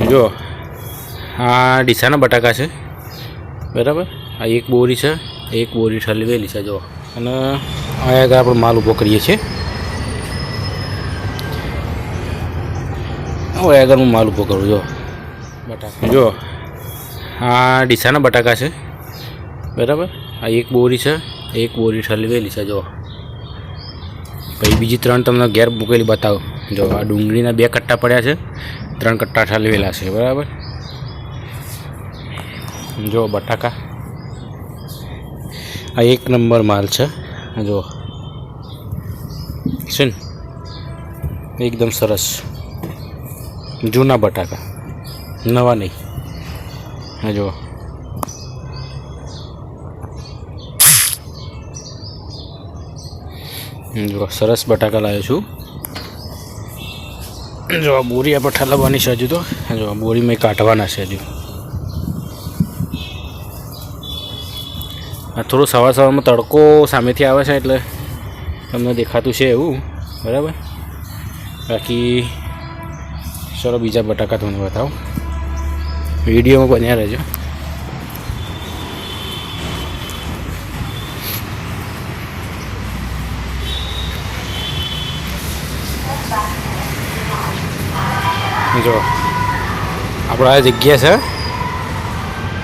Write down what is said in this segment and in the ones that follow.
જો, આ ડીસાના બટાકા છે. બરાબર? આ એક બોરી છે, એક બોરી ઠલવેલી છે જો અને અહીંયા આગળ આપણે માલ ઊભો કરીએ છીએ. હવે આગળ હું માલ ઊભો કરું જો બટાકા જો આ ડીસાના બટાકા છે. બરાબર? આ એક બોરી છે, એક બોરી ઠલવેલી છે જો પછી બીજી ત્રણ તમને ઘેર મૂકેલી બતાવો. જો આ ડુંગળીના બે કટ્ટા પડ્યા છે. ત્રણ કટ્ટા ઠલવેલા છે, બરાબર? જો બટાકા. આ એક નંબર માલ છે, જો. છે ને? એકદમ સરસ. જૂના બટાકા. નવા નહીં. હા જુઓ જો, સરસ બટાકા લાવ્યો છું. જો આ બોરી આપણે ઠલવવાની છે હજુ તો. જો બોરીમાં કાઢવાના છે હજુ. આ થોડો સવાર સવારમાં તડકો સામેથી આવે છે એટલે તમને દેખાતું છે એવું. બરાબર? બાકી ચલો બીજા બટાકા તમને બતાવો. વિડીયોમાં બન્યા રહેજો. જો, આપણે આ જગ્યા છે.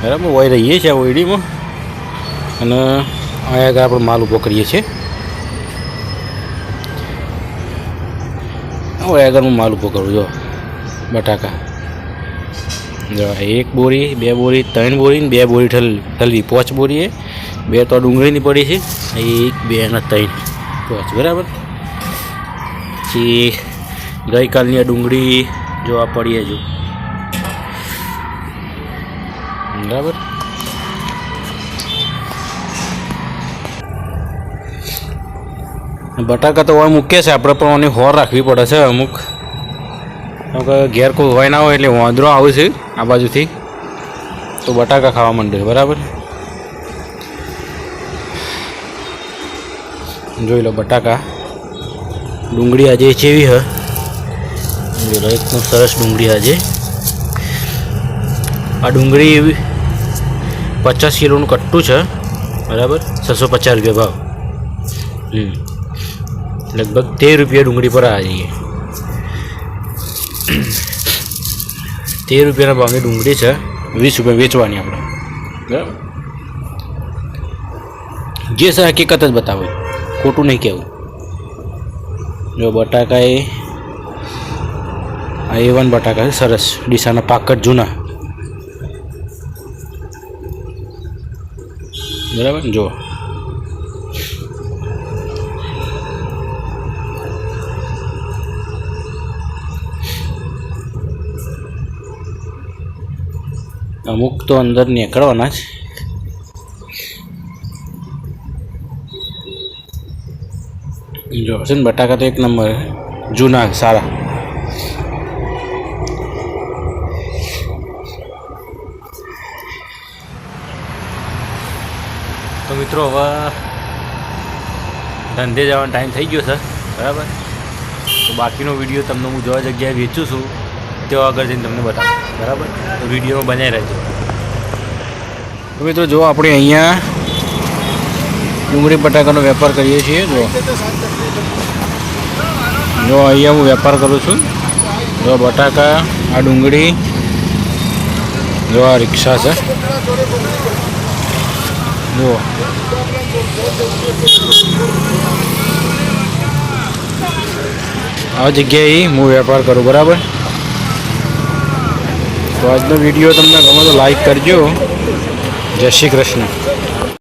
બરાબર વહી રહીએ છીએ આ ઓયડીમાં. અને અહીંયા આગળ આપણે માલ ઊભો કરીએ છીએ. હવે આગળ હું માલ ઊભો કરું, જો, બટાકા. જો, એક બોરી, બે બોરી, ત્રણ બોરી ને બે બોરી ઠલ, ઠલવી, પાંચ બોરી એ. બે તો ડુંગળીની પડી છે, એક, બે અને ત્રણ પોચ, બરાબર. પછી ગઈકાલની આ ડુંગળી જો આ પડીએ છું બરાબર? બટાકા તો હોય મૂકીએ છે આપણે પણ એની હોર રાખવી પડે છે અમુક. ઘેર કોઈ હોય ના હોય એટલે વાંદરો આવે છે આ બાજુથી. તો બટાકા ખાવા માંડે, બરાબર? જોઈ લો બટાકા. ડુંગળી આજે ચેવી હ? જોઈ એકદમ સરસ ડુંગળી આજે. આ ડુંગળી એવી પચાસ કિલોનું કટ્ટું છે. બરાબર? છસો પચાસ રૂપિયા ભાવ. હમ. લગભગ તેર રૂપિયા ડુંગળી પર આ જઈએ તેર રૂપિયાના ભાવની ડુંગળી છે. વીસ રૂપિયા વેચવાની આપણે. બરાબર? જે છે હકીકત જ બતાવે. ખોટું નહીં કહેવું. જો બટાકા એ આ એ વન બટાકા છે, સરસ. ડીસાના પાકટ જૂના. બરાબર ને? જુઓ. અમુક તો અંદર નીકળવાના જ. જો છે ને? બટાકા તો એક નંબર જૂના, સારા. તો મિત્રો હવે ધંધે જવાનો ટાઈમ થઈ ગયો છે. બરાબર? તો બાકીનો વીડિયો તમને હું જોવા જગ્યાએ વેચું છું તેઓ આગળ જઈને તમને બતાવું. બરાબર? તો વિડીયોમાં બનાવી રહેજો તો મિત્રો જો આપણે અહીંયા ડુંગળી બટાકાનો વેપાર કરીએ છીએ, જો. જો અહીંયા હું વેપાર કરું છું. જો બટાકા, આ ડુંગળી, જો આ રિક્ષા છે. જુઓ આ જગ્યાએ હું વેપાર કરું, બરાબર? તો આજનો વીડિયો તમને ગમે તો લાઈક કરજો. જય શ્રી કૃષ્ણ.